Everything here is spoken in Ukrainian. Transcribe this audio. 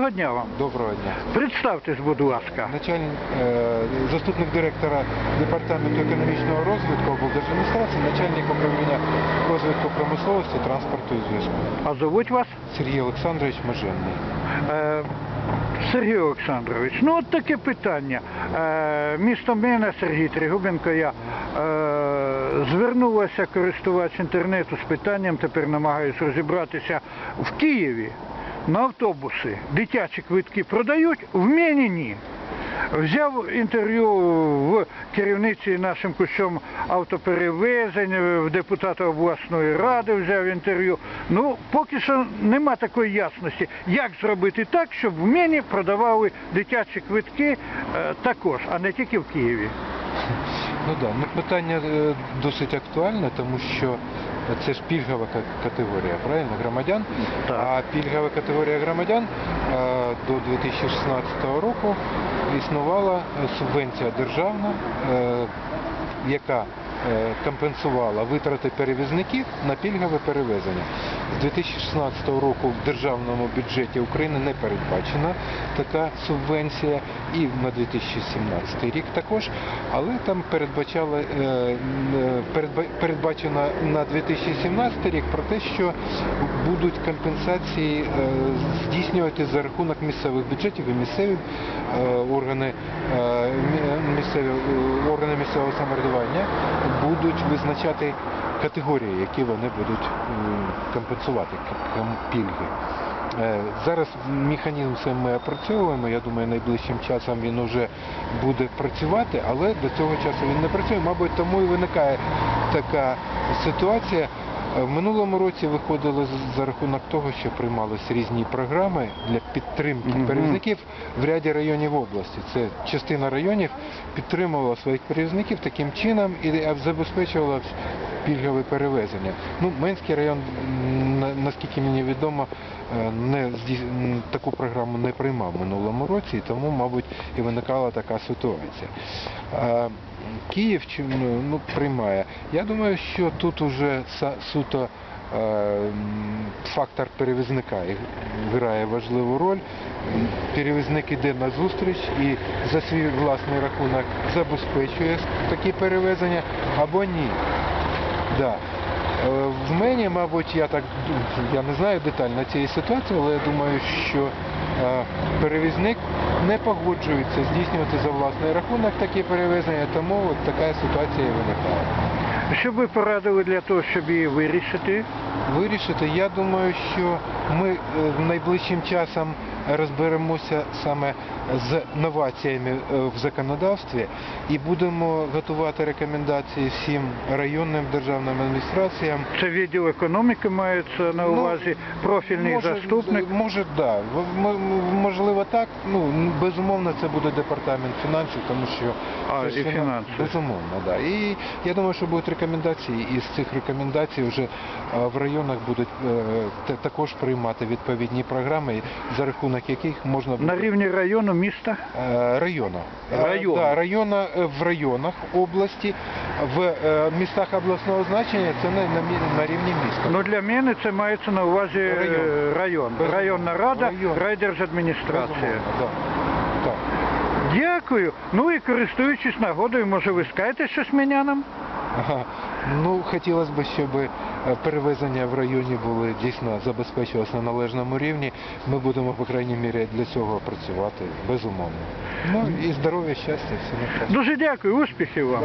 Доброго дня вам. Доброго дня. Представтесь, будь ласка. Начальник, е, заступник директора департаменту економічного розвитку облдержадміністрації, начальник управління розвитку промисловості, транспорту і зв'язку. А зовуть вас? Сергій Олександрович Моженний. Е, Сергій Олександрович, ну от таке питання. Е, місто мене, Сергій Тригубенко, я е, звернулася користувач інтернету з питанням, тепер намагаюся розібратися в Києві на автобуси. Дитячі квитки продають, в мені ні. Взяв інтерв'ю в керівниці нашим кущом автоперевезень, в депутата обласної ради взяв інтерв'ю. Ну, поки що нема такої ясності, як зробити так, щоб в мені продавали дитячі квитки е, також, а не тільки в Києві. Ну да, ну питання е, досить актуальне, тому що це ж пільгова категорія, правильно, громадян. Так. А пільгова категорія громадян е, до 2016 року існувала субвенція державна, е, яка компенсувала витрати перевізників на пільгове перевезення. З 2016 року в державному бюджеті України не передбачена така субвенція і на 2017 рік також, але там передбачала, е, е, передба- передбачено на 2017 рік про те, що будуть компенсації е, здійснювати за рахунок місцевих бюджетів і місцеві органи, місцеві, органи місцевого самоврядування будуть визначати категорії, які вони будуть м, компенсувати к- пільги. Е, Зараз механізм це ми опрацьовуємо. Я думаю, найближчим часом він вже буде працювати, але до цього часу він не працює. Мабуть, тому і виникає така ситуація. Е, В минулому році виходили з- за рахунок того, що приймалися різні програми для підтримки перевізників в ряді районів області. Це частина районів підтримувала своїх перевізників таким чином і забезпечувала пільгове перевезення. Ну, Менський район, наскільки мені відомо, е, не таку програму не приймав минулому році, і тому, мабуть, і виникала така ситуація. Київ ну, ну, приймає. Я думаю, що тут уже суто е, фактор перевізника грає важливу роль. Перевізник іде на зустріч і за свій власний рахунок забезпечує такі перевезення або ні. Да. Е, В мені, мабуть, я так я не знаю детально цієї ситуації, але я думаю, що е, перевізник не погоджується здійснювати за власний рахунок такі перевезення, тому от така ситуація і виникає. Що ви порадили для того, щоб її вирішити? Вирішити, я думаю, що ми е, найближчим часом розберемося саме з новаціями е, в законодавстві і будемо готувати рекомендації всім районним державним адміністраціям. Це відділ економіки мається на Ну, увазі, профільний Може, заступник. Може, да. Можливо, так. Ну, безумовно, це буде департамент фінансів, тому що А, і фінанс- фінанси. Безумовно, да. І я думаю, що будуть рекомендації, і з цих рекомендацій вже в районах будуть е, також приймати відповідні програми, за рахунок яких можна буде На рівні району міста. Е, району. Е. Да, района е, в районах області, в е, містах обласного значення це на, на, мі- на рівні міста. Ну для мене це мається на увазі е, Район. район. Безумовно. Районна рада, Район. райдержадміністрація. Безумовно, да. Так. Дякую. Ну і користуючись нагодою, може ви скажете щось мінянам? Ну, хотілося б, щоб е, перевезення в районі були дійсно забезпечувалися на належному рівні. Ми будемо, по крайній мірі, для цього працювати, безумовно. Ну і здоров'я, щастя, всім. Дуже дякую, успіхів вам.